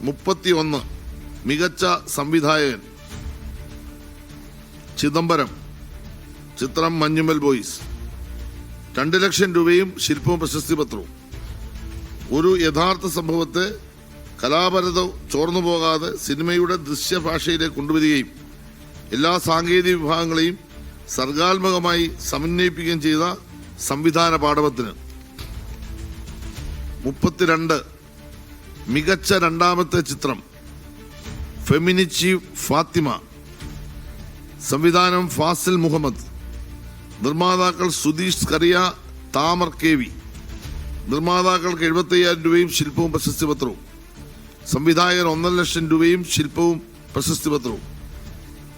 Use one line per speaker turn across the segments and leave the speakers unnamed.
മുപ്പത്തി ഒന്ന് മികച്ച സംവിധായകൻ. ചിദംബരം. ചിത്രം മഞ്ഞുമൽ ബോയ്സ്. രണ്ട് ലക്ഷം രൂപയും ശില്പവും പ്രശസ്തി പത്രവും. ഒരു യഥാർത്ഥ സംഭവത്തെ കലാപരത ചോർന്നു പോകാതെ സിനിമയുടെ ദൃശ്യഭാഷയിലേക്ക് കൊണ്ടുവരികയും എല്ലാ സാങ്കേതിക വിഭാഗങ്ങളെയും സർഗാത്മകമായി സമന്വയിപ്പിക്കുകയും ചെയ്ത സംവിധാന പാഠവത്തിന്. മുപ്പത്തിരണ്ട്. മികച്ച രണ്ടാമത്തെ ചിത്രം ഫെമിനിച്ചി ഫാത്തിമ സംവിധാനം ഫാസിൽ മുഹമ്മദ് നിർമ്മാതാക്കൾ സുധീഷ് കറിയ താമർ കെ വി. നിർമ്മാതാക്കൾക്ക് എഴുപത്തയ്യായിരം രൂപയും ശില്പവും പ്രശസ്തി പത്രവും. സംവിധായകൻ ഒന്നര ലക്ഷം രൂപയും ശില്പവും പ്രശസ്തി പത്രവും.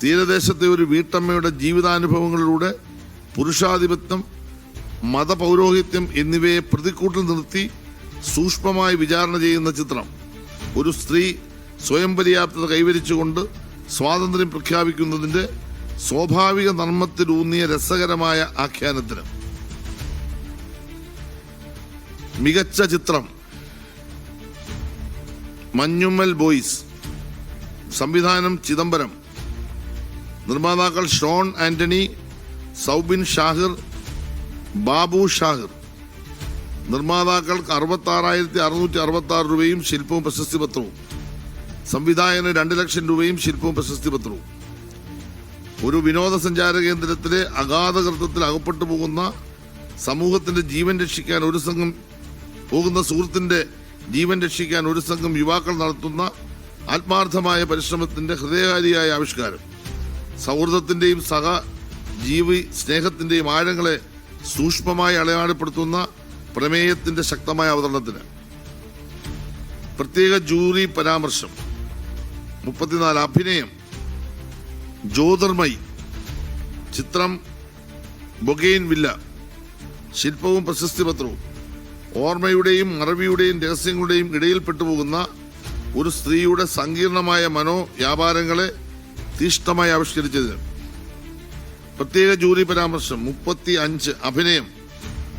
തീരദേശത്തെ ഒരു വീട്ടമ്മയുടെ ജീവിതാനുഭവങ്ങളിലൂടെ പുരുഷാധിപത്യം മതപൗരോഹിത്യം എന്നിവയെ പ്രതിക്കൂട്ടിൽ നിർത്തി സൂക്ഷ്മമായി വിചാരണ ചെയ്യുന്ന ചിത്രം ഒരു സ്ത്രീ സ്വയം പര്യാപ്തത കൈവരിച്ചുകൊണ്ട് സ്വാതന്ത്ര്യം പ്രഖ്യാപിക്കുന്നതിന്റെ സ്വാഭാവിക നർമ്മത്തിലൂന്നിയ രസകരമായ ആഖ്യാനത്തിന്. മികച്ച ചിത്രം. മഞ്ഞുമ്മൽ ബോയ്സ്. സംവിധാനം ചിദംബരം. നിർമ്മാതാക്കൾ ഷോൺ ആന്റണി സൗബിൻ ഷാഹിർ ബാബു ഷാഹിർ. നിർമ്മാതാക്കൾക്ക് അറുപത്തി ആറായിരത്തി അറുന്നൂറ്റി അറുപത്തി ആറ് രൂപയും ശില്പവും പ്രശസ്തി പത്രവും. സംവിധായകന് രണ്ട് ലക്ഷം രൂപയും ശില്പവും പ്രശസ്തി പത്രവും. ഒരു വിനോദസഞ്ചാര കേന്ദ്രത്തിലെ അഗാധകൃത്വത്തിൽ അകപ്പെട്ടു പോകുന്ന സമൂഹത്തിന്റെ ജീവൻ രക്ഷിക്കാൻ ഒരു സംഘം പോകുന്ന സുഹൃത്തിന്റെ ജീവൻ രക്ഷിക്കാൻ ഒരു സംഘം യുവാക്കൾ നടത്തുന്ന ആത്മാർത്ഥമായ പരിശ്രമത്തിന്റെ ഹൃദയകാരിയായ ആവിഷ്കാരം. സൗഹൃദത്തിന്റെയും സഹ ജീവി സ്നേഹത്തിന്റെയും ആഴങ്ങളെ സൂക്ഷ്മമായി അടയാളപ്പെടുത്തുന്ന പ്രമേയത്തിന്റെ ശക്തമായ അവതരണത്തിന് പ്രത്യേക ജൂറി പരാമർശം മുപ്പത്തിനാല് അഭിനയം ജ്യോതിർമയി ചിത്രം ബൊഗെയിൻ വില്ല ശില്പവും പ്രശസ്തി പത്രവും ഓർമ്മയുടെയും മറവിയുടെയും രഹസ്യങ്ങളുടെയും ഇടയിൽപ്പെട്ടു പോകുന്ന ഒരു സ്ത്രീയുടെ സങ്കീർണമായ മനോ വ്യാപാരങ്ങളെ തീഷ്ണമായി ആവിഷ്കരിച്ചതിന് പ്രത്യേക ജൂറി പരാമർശം മുപ്പത്തി അഞ്ച് അഭിനയം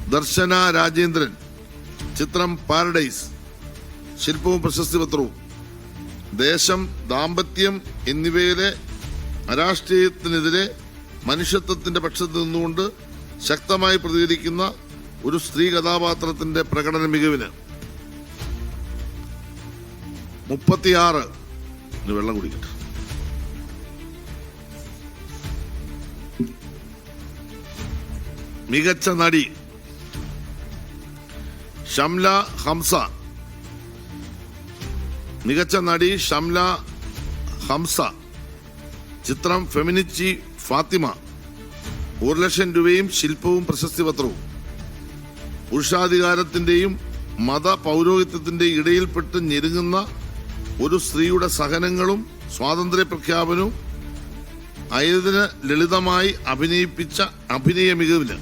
ദർശന രാജേന്ദ്രൻ. ചിത്രം പാരഡൈസ്. ശില്പവും പ്രശസ്തി പത്രവും. ദേശം ദാമ്പത്യം എന്നിവയിലെ അരാഷ്ട്രീയത്തിനെതിരെ മനുഷ്യത്വത്തിന്റെ പക്ഷത്ത് നിന്നുകൊണ്ട് ശക്തമായി പ്രതികരിക്കുന്ന ഒരു സ്ത്രീ കഥാപാത്രത്തിന്റെ പ്രകടന മികവിന്. മുപ്പത്തിയാറ്. വെള്ളം കുടിക്കട്ടെ. മികച്ച നടി ഷംല ഹംസ മികച്ച നടി ഷംല ഹംസ ചിത്രം ഫെമിനിച്ചി ഫാത്തിമ. ഒരു ലക്ഷം രൂപയും ശില്പവും പ്രശസ്തി പത്രവും പുരുഷാധികാരത്തിന്റെയും മത പൗരോഹിത്യത്തിന്റെ ഇടയിൽപ്പെട്ട് ഞെരുങ്ങുന്ന ഒരു സ്ത്രീയുടെ സഹനങ്ങളും സ്വാതന്ത്ര്യ പ്രഖ്യാപനവും അയതിന് ലളിതമായി അഭിനയിപ്പിച്ച അഭിനയ മികവിന്